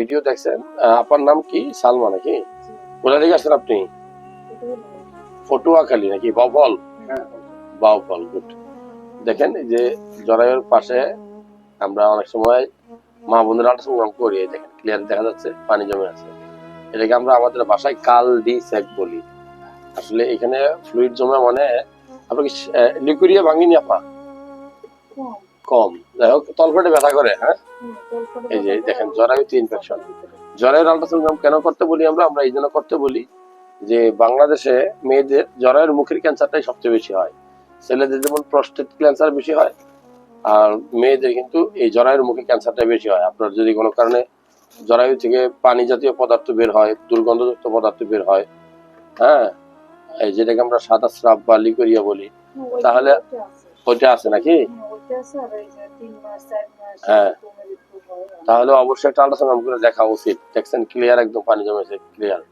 Video দেখছেন আপনার নাম কি? সালমা নাকি? কোথা থেকে আসছেন আপনি? ফটুয়াখালী নাকি? বাউফল? বাউফল গুড দেখেন যে জরায়ুর পাশে আমরা অনেক সময় মা বোনের আল্ট্রাসাউন্ড করি দেখেন ক্লিয়ার দেখা যাচ্ছে পানি জমে আছে। এটাকে আমরা আমাদের ভাষায় কাল ডি সেক বলি। আসলে এখানে ফ্লুইড জমে মানে আপনাকে লিকুরিয়া ভাঙিনি আপা? কম। যাই হোক তলপেটে ব্যথা করে হ্যাঁ? এই যে দেখেন জরায়ুতে ইনফেকশন জরায়ুর কেন করতে বলি আমরা? আমরা এই জন্য করতে বলি যে বাংলাদেশে মেয়েদের জরায়ুর মুখের ক্যান্সারটাই সবচেয়ে বেশি হয়। ছেলেদের যেমন প্রস্টেট ক্যান্সার বেশি হয় আর মেয়েদের কিন্তু এই জরায়ুর মুখে ক্যান্সারটা বেশি হয়। আপনার যদি কোনো কারণে জরায়ু থেকে পানি জাতীয় পদার্থ বের হয় দুর্গন্ধযুক্ত পদার্থ বের হয় হ্যাঁ? যেটাকে আমরা সাদা স্রাব বা লিকরিয়া বলি তাহলে ওইটা আছে নাকি? হ্যাঁ। তাহলে অবশ্যই একটা আল্ট্রাসাউন্ড করে দেখা উচিত দেখছেন ক্লিয়ার একদম পানি জমেছে ক্লিয়ার